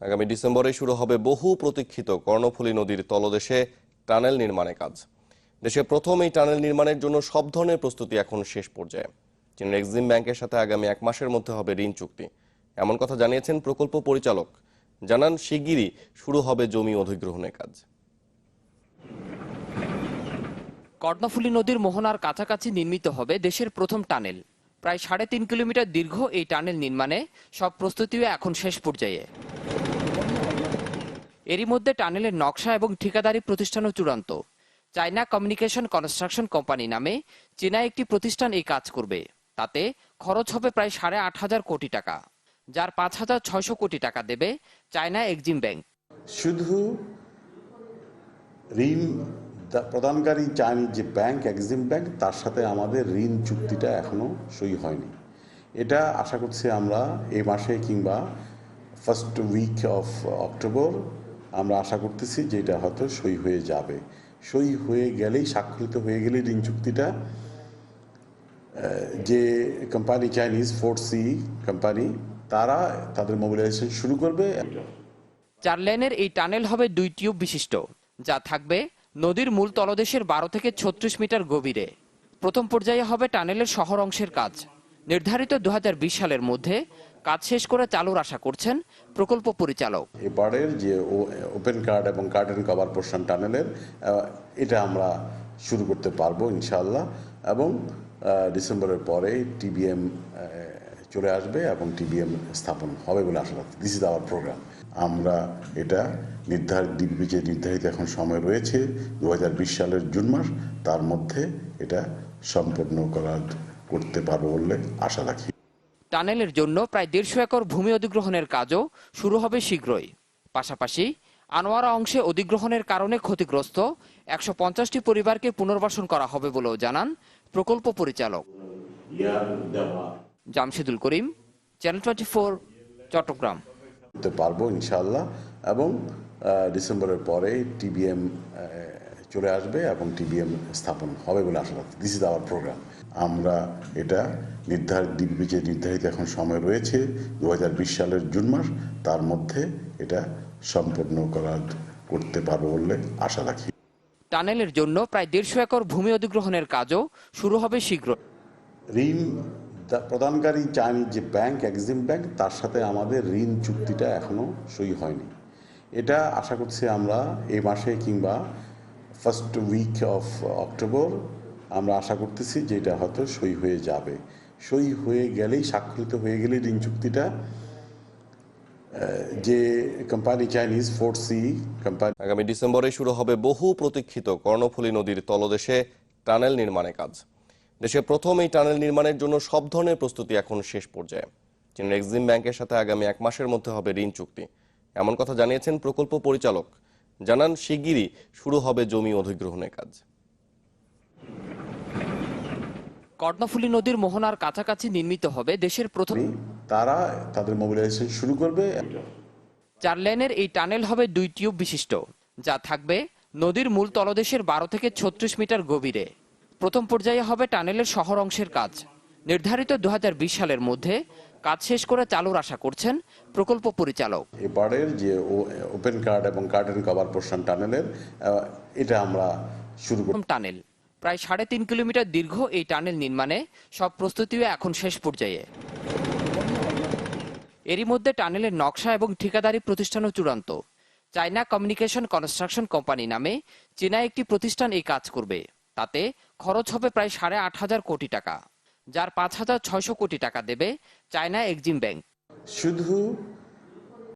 আগামী ডিসেম্বরে শুরু হবে বহু প্রতীক্ষিত কর্ণফুলী নদীর তলদেশে টানেল নির্মাণের কাজ। দেশে প্রথম এই টানেল নির্মাণের জন্য সব ধরনের প্রস্তুতি এখন শেষ পর্যায়ে। চীনের এক্সিম ব্যাংকের সাথে আগামী এক মাসের মধ্যে হবে ঋণ চুক্তি। এমন কথা জানিয়েছেন প্রকল্প পরিচালক। জানান শিগগিরই শুরু হবে জমি অধিগ্রহণের কাজ। কর্ণফুলী নদীর মোহনার কাছাকাছি নির্মিত হবে দেশের প্রথম টানেল। প্রায় সাড়ে তিন কিলোমিটার দীর্ঘ এই টানেল নির্মাণে সব প্রস্তুতিও এখন শেষ পর্যায়ে। এরই মধ্যে টানেলের নকশা এবং ঠিকাদারি প্রতিষ্ঠানও চূড়ান্ত। চায়না কমিউনিকেশন কনস্ট্রাকশন কোম্পানি নামে চীনা একটি প্রতিষ্ঠান এই কাজ করবে। তাতে খরচ হবে প্রায় সাড়ে আট হাজার কোটি টাকা, যার পাঁচ হাজার ছয়শো কোটি টাকা দেবে চায়না এক্সিম ব্যাংক। শুধু ঋণ প্রদানকারী চাইনিজ যে ব্যাংক, এক্সিম ব্যাংক, তার সাথে আমাদের ঋণ চুক্তিটা এখনও সই হয়নি। এটা আশা করছি আমরা এই মাসে কিংবা ফার্স্ট উইক অফ অক্টোবর আমরা আশা করতেছি যে এটা হয়তো সই হয়ে যাবে। সই হয়ে গেলেই, স্বাক্ষরিত হয়ে গেলেই ঋণ চুক্তিটা যে company Chinese four C company তারা তাদের মোবিলাইজেশন শুরু করবে। চার লেনের এই টানেল হবে দুই টিউব বিশিষ্ট, যা থাকবে নদীর মূল তলদেশের বারো থেকে ছত্রিশ মিটার গভীরে। প্রথম পর্যায়ে হবে টানেলের শহর অংশের কাজ। নির্ধারিত দু হাজার বিশ সালের মধ্যে কাজ শেষ করে চালুর আশা করছেন প্রকল্প পরিচালক। এবারের যে ওপেন কার্ড এবং কার্টেন কভার পোর্শন টানেলের এটা আমরা শুরু করতে পারব ইনশাল্লাহ এবং ডিসেম্বরের পরে টিবিএম চলে আসবে এবং টিবিএম স্থাপন হবে বলে আশা রাখছি। দিস ইজ আওয়ার প্রোগ্রাম আমরা এটা নির্ধারিত ডিবিপি যে নির্ধারিত এখন সময় রয়েছে দু হাজার বিশ সালের জুন মাস। তার মধ্যে এটা সম্পন্ন করার, করতে পারব বলে আশা রাখি। টানেলের জন্য প্রায় দেড়শো একর ভূমি অধিগ্রহণের কাজও শুরু হবে শীঘ্রই। পাশাপাশি আনোয়ারা অংশে অধিগ্রহণের কারণে ক্ষতিগ্রস্ত একশো পঞ্চাশটি পরিবারকে পুনর্বাসন করা হবে বলেও জানান প্রকল্প পরিচালক। Jamshedul Karim channel twenty four Chattogram পারব ইনশাল্লাহ এবং ডিসেম্বরের পরে টিবিএম চলে আসবে এবং টিবিএম স্থাপন হবে বলে আশা রাখছি দিস ইজ আওয়ার প্রোগ্রাম আমরা এটা নির্ধারিত ডিবিপি যে নির্ধারিত এখন সময় রয়েছে দু হাজার বিশ সালের জুন মাস। তার মধ্যে এটা সম্পন্ন করার করতে পারব বলে আশা রাখি। টানেলের জন্য প্রায় দেড়শো একর ভূমি অধিগ্রহণের কাজও শুরু হবে শীঘ্র। ঋণ প্রদানকারী চাইনিজ যে ব্যাংক এক্সিম ব্যাংক তার সাথে আমাদের ঋণ চুক্তিটা এখনও সই হয়নি। এটা আশা করছি আমরা এই মাসে কিংবা ফার্স্ট উইক অফ অক্টোবর আমরা আশা করতেছি যে এটা হয়তো সই হয়ে যাবে। সই হয়ে গেলেই, স্বাক্ষরিত হয়ে গেলেই ঋণ চুক্তিটা যে company Chinese four C company আগামী ডিসেম্বরে শুরু হবে বহু প্রতীক্ষিত কর্ণফুলী নদীর তলদেশে টানেল নির্মাণের কাজ। দেশে প্রথম এই টানেল নির্মাণের জন্য সব ধরনের প্রস্তুতি এখন শেষ পর্যায়ে। চীনের এক্সিম ব্যাংকের সাথে আগামী এক মাসের মধ্যে হবে ঋণ চুক্তি। এমন কথা জানিয়েছেন প্রকল্প পরিচালক জানান শিগগিরই শুরু হবে জমি অধিগ্রহণের কাজ। কর্ণফুলী নদীর মোহনার কাছাকাছি নির্মিত হবে দেশের প্রথম তারা তাদের মোবিলাইজেশন শুরু করবে। চার লেনের এই টানেল হবে দুই টিউব বিশিষ্ট যা থাকবে নদীর মূল তলদেশের বারো থেকে ছত্রিশ মিটার গভীরে। প্রথম পর্যায়ে হবে টানেলের শহর অংশের কাজ। নির্ধারিত দু হাজার বিশ সালের মধ্যে কাজ শেষ করে চালুর আশা করছেন প্রকল্প পরিচালক। এবারের যে ওপেন কার্ড এবং কার্টেন কভার পোর্শন টানেলের এটা আমরা শুরু করব টানেল। প্রায় সাড়ে তিন কিলোমিটার দীর্ঘ এই টানেল নির্মাণে সব প্রস্তুতিও এখন শেষ পর্যায়ে। এরই মধ্যে টানেলের নকশা এবং ঠিকাদারি প্রতিষ্ঠানও চূড়ান্ত। চায়না কমিউনিকেশন কনস্ট্রাকশন কোম্পানি নামে চীনা একটি প্রতিষ্ঠান এই কাজ করবে। তাতে খরচ হবে প্রায় সাড়ে আট হাজার কোটি টাকা। যার পাঁচ হাজার ছয়শো কোটি টাকা দেবে চায়না এক্সিম ব্যাংক। শুধু